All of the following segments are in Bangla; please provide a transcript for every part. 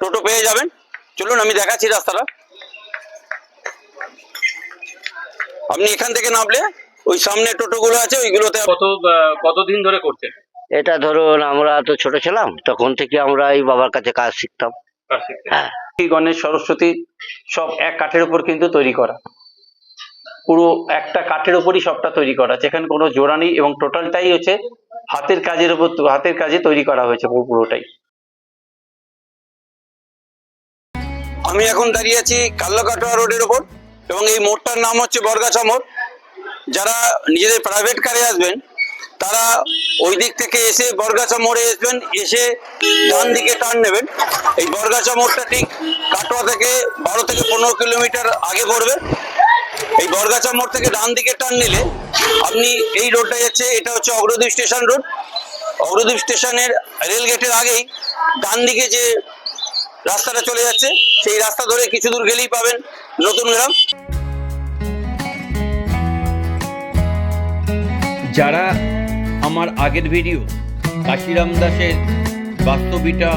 টোটো পেয়ে যাবেন। চলুন আমি দেখাচ্ছি রাস্তাটা। আপনি এখান থেকে নামলে ওই সামনে টোটোগুলো আছে ওইগুলোতে কত আহ, কতদিন ধরে করছেন? এটা ধরুন আমরা তো ছোট ছিলাম তখন থেকে আমরা এই বাবার কাছে কাজ শিখতাম। হ্যাঁ। গণেশ সরস্বতী সব এক কাঠের উপর কিন্তু তৈরি করা। পুরো একটা কাঠের উপরই সবটা তৈরি করা। যেখানে কোনো জোড়া নেই এবং টোটালটাই হচ্ছে হাতের কাজের উপর হাতের কাজে তৈরি করা হয়েছে পুরোটাই। আমি এখন দাঁড়িয়ে আছি কাল্লাকাটোয়া রোডের ওপর, এবং এই মোড়টার নাম হচ্ছে বরগাছা মোড়। যারা নিজেদের প্রাইভেট কারে আসবেন, তারা ওই দিক থেকে এসে বরগাছা মোড়ে আসবেন, এসে ডান দিকে টার্ন নেবেন। এই বরগাছা মোড়টা ঠিক কাটোয়া থেকে বারো থেকে পনেরো কিলোমিটার আগে পড়বে। এই বরগাছা মোড় থেকে ডান দিকে টার্ন নিলে আপনি এই রোডটা যাচ্ছে এটা হচ্ছে অগ্রদ্বীপ স্টেশন রোড। অগ্রদ্বীপ স্টেশনের রেল গেটের আগেই ডান দিকে যে রাস্তাটা চলে যাচ্ছে। সেই রাস্তা ধরে কিছু দূর গেলেই পাবেন নতুন গ্রাম। যারা আমার আগের ভিডিও কাশিরাম দাসের বাস্তবিটা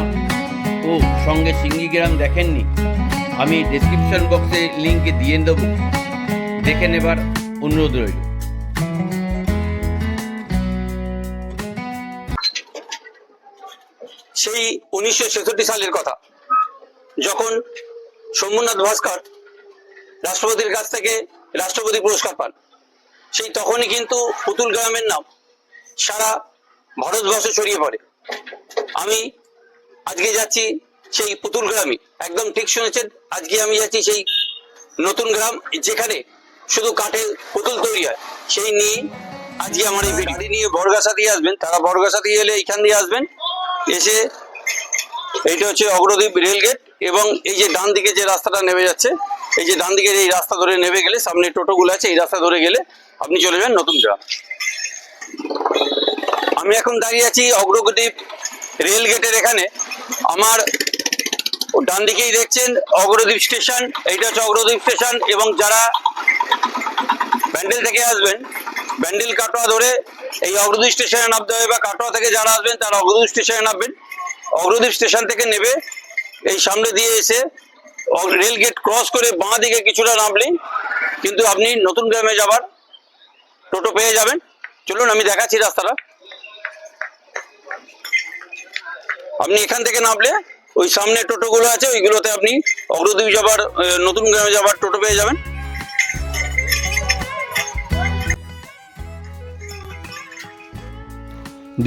ও সঙ্গে সিঙ্গিগ্রাম দেখেননি আমি ডেসক্রিপশন বক্সে লিঙ্ক দিয়ে দেবো। দেখে নেবার অনুরোধ রইল। সেই উনিশশো ছেষট্টি সালের কথা। যখন সোমনাথ ভাস্কর রাষ্ট্রপতির কাছ থেকে রাষ্ট্রপতি পুরস্কার পান, সেই তখনই কিন্তু পুতুল গ্রামের নাম সারা ভারতবর্ষে ছড়িয়ে পড়ে। আমি আজকে যাচ্ছি সেই পুতুল গ্রামে। একদম ঠিক শুনেছেন, আজকে আমি যাচ্ছি সেই নতুন গ্রাম যেখানে শুধু কাঠের পুতুল তৈরি হয়। সেই নিয়ে আজকে আমার এই। গাড়ি নিয়ে বরগাছা দিয়ে আসবেন, তারা বরগাছা দিয়ে এলে এইখান দিয়ে আসবেন। এসে এইটা হচ্ছে অগ্রদ্বীপ রেল গেট এবং এই যে ডান দিকে যে রাস্তাটা নেমে যাচ্ছে, এই যে ডান দিকে এই রাস্তা ধরে নেমে গেলে সামনে টোটোগুলো আছে, এই রাস্তা ধরে গেলে আপনি চলে যাবেন নতুন গ্রাম আমি এখন দাঁড়িয়ে আছি অগ্রদ্বীপ রেল গেটের এখানে। আমার ডান দিকেই দেখছেন অগ্রদ্বীপ স্টেশন, এইটা হচ্ছে অগ্রদ্বীপ স্টেশন এবং যারা ব্যান্ডেল থেকে আসবেন, ব্যান্ডেল কাটোয়া ধরে এই অগ্রদ্বীপ স্টেশনে নামতে হবে বা কাটোয়া থেকে যারা আসবেন তারা অগ্রদ্বীপ স্টেশনে নামবেন। অগ্রদ্বীপ স্টেশন থেকে নেবে এই সামনে দিয়ে এসে রেল গেট ক্রস করে বাঁ দিকে কিছুটা নামলেই কিন্তু আপনি নতুন গ্রামে যাবার টোটো পেয়ে যাবেন। চলুন, আমি দেখাচ্ছি রাস্তাটা। আপনি এখান থেকে নামলে ওই সামনে টোটোগুলো আছে, ওইগুলোতে আপনি অগ্রদ্বীপ যাবার নতুন গ্রামে যাবার টোটো পেয়ে যাবেন।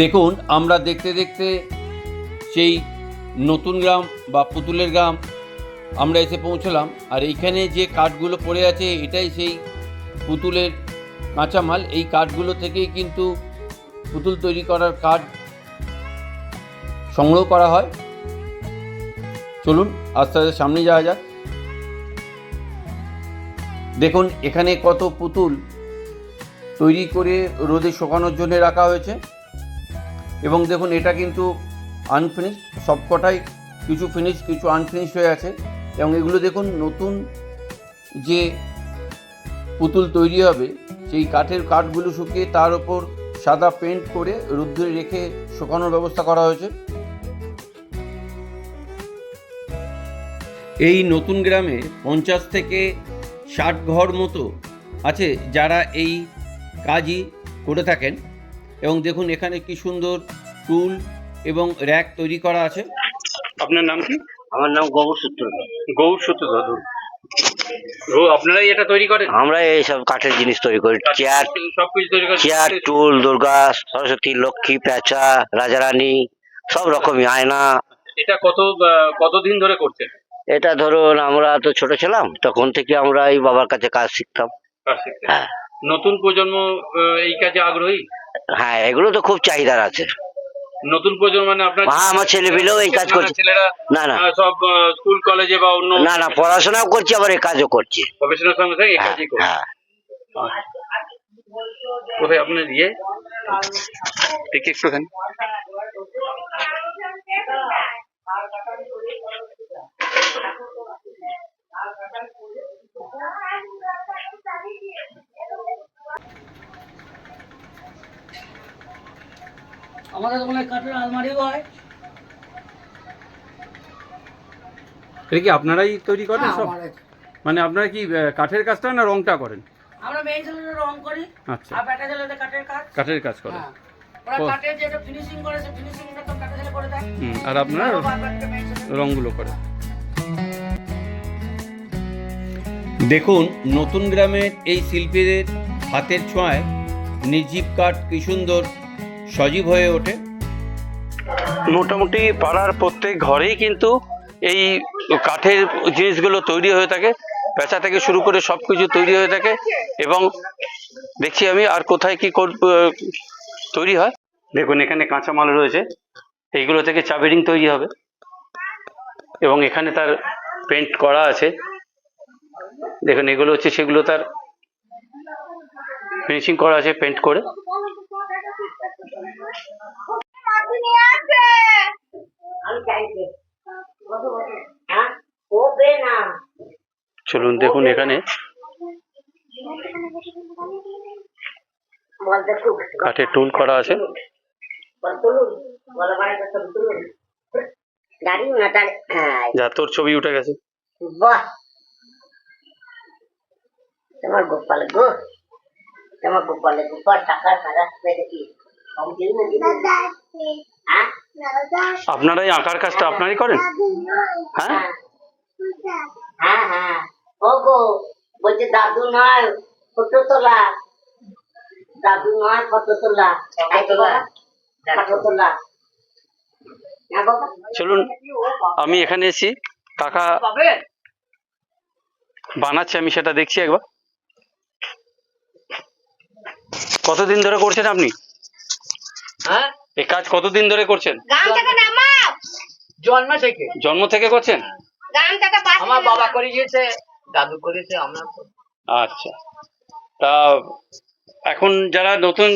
দেখুন, আমরা দেখতে দেখতে সেই নতুন গ্রাম বা পুতুলের গ্রাম, আমরা এসে পৌঁছলাম। আর এইখানে যে কাঠগুলো পড়ে আছে, এটাই সেই পুতুলের কাঁচামাল। এই কাঠগুলো থেকেই কিন্তু পুতুল তৈরি করার কাঠ সংগ্রহ করা হয়। চলুন, আস্তে আস্তে সামনে যাওয়া যাক। দেখুন, এখানে কত পুতুল তৈরি করে রোদে শুকানোর জন্য রাখা হয়েছে। এবং দেখুন, এটা কিন্তু আনফিনিশ সবকটাই কিছু ফিনিশ কিছু আনফিনিশ হয়ে আছে। এবং এগুলো দেখুন, নতুন যে পুতুল তৈরি হবে, সেই কাঠের কাঠগুলো শুকিয়ে তার ওপর সাদা পেন্ট করে রুদ্রে রেখে শুকানোর ব্যবস্থা করা হয়েছে। এই নতুন গ্রামে পঞ্চাশ থেকে ষাট ঘর মতো আছে যারা এই কাজই করে থাকেন। এবং দেখুন, এখানে কি সুন্দর টুল এবং র্যাক তৈরি করা আছে। আপনার নাম কি? আমার নাম গোবর সূত্র। গৌর সত্যধর আপনারাই এটা তৈরি করেন? আমরা এইসব কাঠের জিনিস তৈরি করি। চেয়ার সবকিছু তৈরি করেন। চেয়ার টুল দুর্গা সরস্বতী লক্ষ্মী পেঁচা রাজারানী সব রকমই আয়না। এটা কত কতদিন ধরে করছেন? এটা ধরুন আমরা তো ছোট ছিলাম তখন থেকে আমরা এই বাবার কাছে কাজ শিখতাম। হ্যাঁ। নতুন প্রজন্ম এই কাজে আগ্রহী? হ্যাঁ এগুলো তো খুব চাহিদার আছে। নতুন প্রজন্ম মানে আপনার হ্যাঁ, আমার ছেলেপিলেও এই কাজ করছে। ছেলেরা না না। সব স্কুল কলেজে বা অন্য না না পড়াশোনাও করছি আবার এই কাজও করছি। গবেষণার সঙ্গে সঙ্গে এই হ্যাঁ কাজই করে হ্যাঁ। কোথায় আপনার ইয়ে? দেখি একটুখানি। আমাদের ওখানে কাঠের আলমারিও হয়। এটা কি আপনারাই তৈরি করেন সব? মানে আপনারা কি কাঠের কাজটা না রংটা করেন? আমরা ছেলেদের রং করি আচ্ছা। আর ছেলেদের কাঠের কাজ। কাঠের কাজ করেন। হ্যাঁ। ওরা ও। কাঠের যেটা ফিনিশিং করে সে ফিনিশিংটা তো কাঠের ছেলে করে দেয়। হুম, আর আপনারা রংগুলো করে দেখুন নতুন গ্রামের এই শিল্পীদের হাতের ছোঁয়ায় নির্জীব কাঠ কি সুন্দর। সজীব হয়ে ওঠে? মোটামুটি পাড়ার প্রত্যেক ঘরেই কিন্তু এই কাঠের জিনিসগুলো তৈরি হয়ে থাকে। পেঁচা থেকে শুরু করে সব কিছু তৈরি হয়ে থাকে এবং দেখছি আমি আর কোথায় কি তৈরি হয়। দেখুন, এখানে কাঁচামাল রয়েছে। এইগুলো থেকে চাবিরিং তৈরি হবে এবং এখানে তার পেন্ট করা আছে। দেখুন, এগুলো হচ্ছে, সেগুলো তার ফিনিশিং করা আছে পেন্ট করে। চলুন দেখুন এখানে। কাঠের টুল করা আছে। ছবি উঠে গেছে। হ্যাঁ আঁকার কাজটা আপনারই করেন? হ্যাঁ? হ্যাঁ হ্যাঁ। ও গো বলছে দাদু নয় ফটো তোলা। দাদু নয় ফটো তোলা? ফটো তোলা। হ্যাঁ চলুন আমি এখানে এসেছি। কাকা বানাচ্ছে আমি সেটা দেখছি একবার। কতদিন ধরে করছেন আপনি? হ্যাঁ? এই কাজ কতদিন ধরে করছেন? থেকে জন্ম থেকে। জন্ম থেকে করছেন? গান থেকে বাস আমার বাবা করে গিয়েছে। দাদু করেছে আমরা তো। আচ্ছা। তা এখন যারা নতুন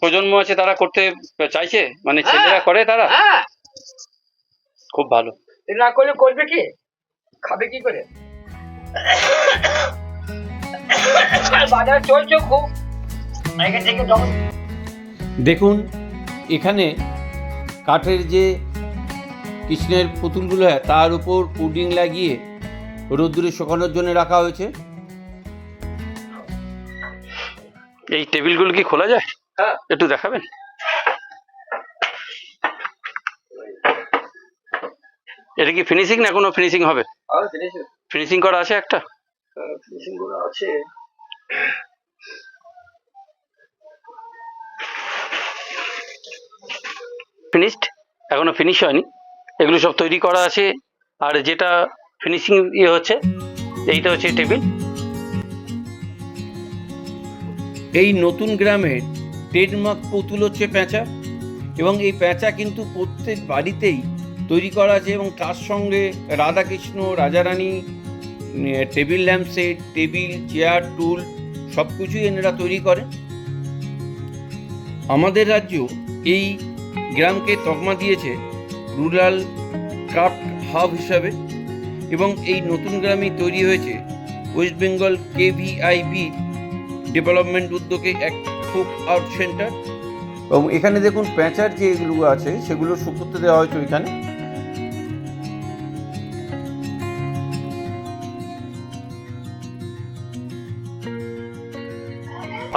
প্রজন্ম আছে তারা করতে চাইছে? মানে ছেলেরা করে তারা? হ্যাঁ। খুব ভালো। না করলে করবে কি? খাবে কি করে? বাজার চলছে খুব। দেখুন এখানে কাঠের যে কৃষ্ণের পুতুলগুলো হয় তার উপর পুডিং লাগিয়ে রোদ্দুরে শুকানোর জন্য রাখা হয়েছে? এই টেবিলগুলো কি খোলা যায়? হ্যাঁ। একটু দেখাবেন? এটা কি ফিনিশিং না কোনো ফিনিশিং হবে? ফিনিশিং করা আছে একটা? ফিনিশিং করা আছে। ফিনিশড এখনও ফিনিশ হয়নি। এগুলো সব তৈরি করা আছে। আর যেটা ফিনিশিং ইয়ে হচ্ছে, এইটা হচ্ছে টেবিল। এই নতুন গ্রামের ট্রেডমার্ক পুতুল হচ্ছে প্যাঁচা এবং এই প্যাঁচা কিন্তু প্রত্যেক বাড়িতেই তৈরি করা আছে এবং তার সঙ্গে Radhakrishna, রাজারানী table lamp set, table, chair, stool সব কিছুই এনারা তৈরি করে। আমাদের রাজ্য এই গ্রামকে তকমা দিয়েছে রুরাল ক্রাফট হাব হিসাবে। এবং এই নতুন গ্রামেই তৈরি হয়েছে ওয়েস্ট বেঙ্গল কেভিআইবি ডেভেলপমেন্ট উদ্যোগে এক ফুড আউট সেন্টার এবং এখানে দেখুন প্যাঁচার যে এগুলো আছে সেগুলো শুকোতে দেওয়া হয়েছে ওইখানে।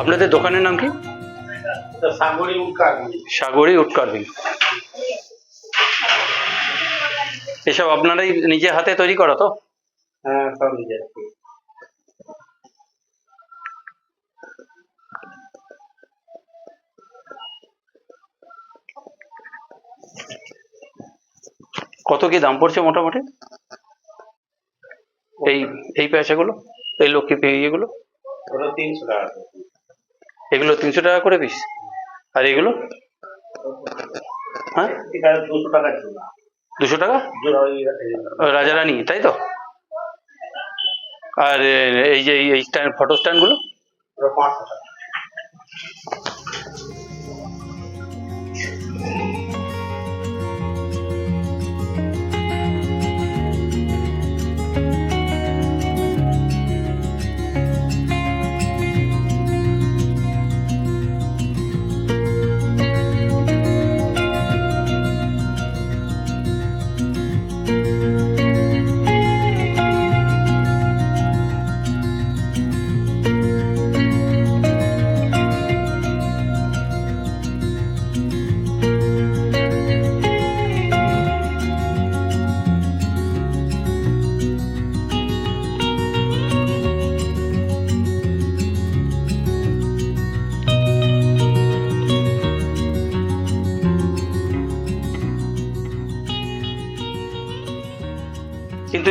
আপনাদের দোকানের নাম কি? সাগরী উড কার্ভিং এসব আপনারাই নিজে হাতে তৈরি করা তো? হ্যাঁ সব কত কি দাম পড়ছে মোটামুটি? এই এই পয়সাগুলো? এই লক্ষ্মী ইয়েগুলো? তিনশো টাকা এগুলো তিনশো টাকা করে পিস আর এগুলো? হ্যাঁ? দুশো টাকা দুশো টাকা? রাজা রানী তাই তো? আর এই যে এই স্ট্যান্ড ফটো স্ট্যান্ডগুলো পাঁচশো টাকা।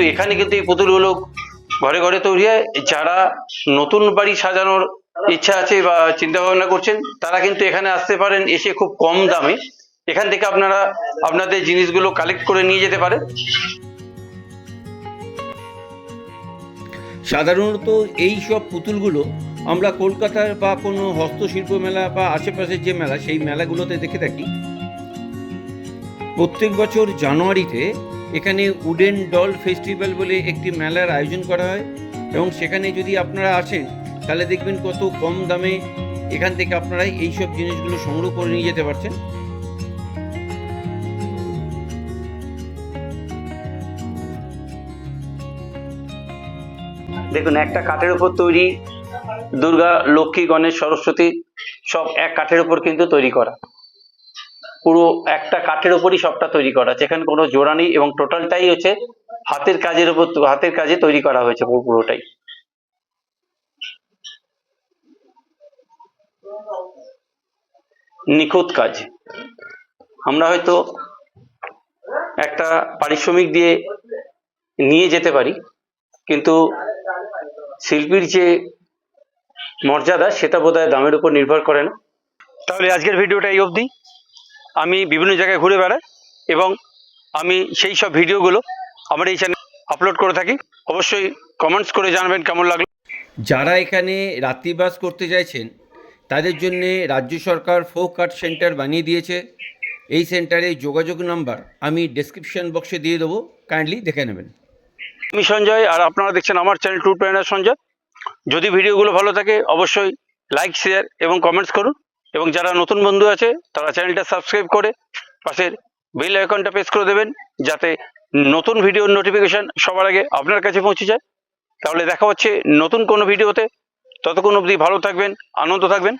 কিন্তু এখানে কিন্তু এই পুতুলগুলো ঘরে ঘরে তৈরি হয়। যারা নতুন বাড়ি সাজানোর ইচ্ছা আছে বা চিন্তা ভাবনা করছেন, তারা কিন্তু এখানে আসতে পারেন, এসে খুব কম দামে। এখান থেকে আপনারা আপনাদের জিনিসগুলো কালেক্ট করে নিয়ে যেতে পারেন। সাধারণত এই সব পুতুলগুলো আমরা কলকাতার বা কোনো হস্তশিল্প মেলা বা আশেপাশের যে মেলা, সেই মেলাগুলোতে দেখে থাকি। প্রত্যেক বছর জানুয়ারিতে এখানে উডেন ডল ফেস্টিভ্যাল বলে একটি মেলার আয়োজন করা হয় এবং সেখানে যদি আপনারা আসেন, তাহলে দেখবেন কত কম দামে এখান থেকে আপনারা এই সব জিনিসগুলো সংগ্রহ করে নিয়ে যেতে পারছেন। দেখুন, একটা কাঠের উপর তৈরি দুর্গা, লক্ষ্মী, গণেশ, সরস্বতী সব এক কাঠের উপর কিন্তু তৈরি করা। পুরো একটা কাঠের উপরই সবটা তৈরি করা যেখানে কোনো জোড়া নেই এবং টোটালটাই হচ্ছে হাতের কাজের উপর হাতের কাজে তৈরি করা হয়েছে পুরো- পুরোটাই। নিখুঁত কাজ। আমরা হয়তো একটা পারিশ্রমিক দিয়ে নিয়ে যেতে পারি, কিন্তু শিল্পীর যে মর্যাদা সেটা বোধহয় দামের উপর নির্ভর করে না। তাহলে আজকের ভিডিওটা এই অবধি। আমি বিভিন্ন জায়গায় ঘুরে বেড়াই এবং আমি সেই সব ভিডিওগুলো আমার এই চ্যানেল আপলোড করে থাকি। অবশ্যই কমেন্টস করে জানাবেন কেমন লাগল। যারা এখানে রাত্রিবাস করতে চাইছেন তাদের জন্য রাজ্য সরকার ফোক আর্ট সেন্টার বানিয়ে দিয়েছে। এই সেন্টারে যোগাযোগ নাম্বার আমি ডেসক্রিপশন বক্সে দিয়ে দেবো। কাইন্ডলি দেখে নেবেন। আমি সঞ্জয় আর আপনারা দেখছেন আমার চ্যানেল ট্যুর প্ল্যানার সঞ্জয়। যদি ভিডিওগুলো ভালো থাকে অবশ্যই লাইক শেয়ার এবং কমেন্টস করুন। এবং যারা নতুন বন্ধু আছে, তারা চ্যানেলটা সাবস্ক্রাইব করে পাশের বেল আইকনটা প্রেস করে দেবেন, যাতে নতুন ভিডিওর নোটিফিকেশান সবার আগে আপনার কাছে পৌঁছে যায়। তাহলে দেখা হচ্ছে নতুন কোনো ভিডিওতে ততক্ষণ অবধি ভালো থাকবেন, আনন্দ থাকবেন।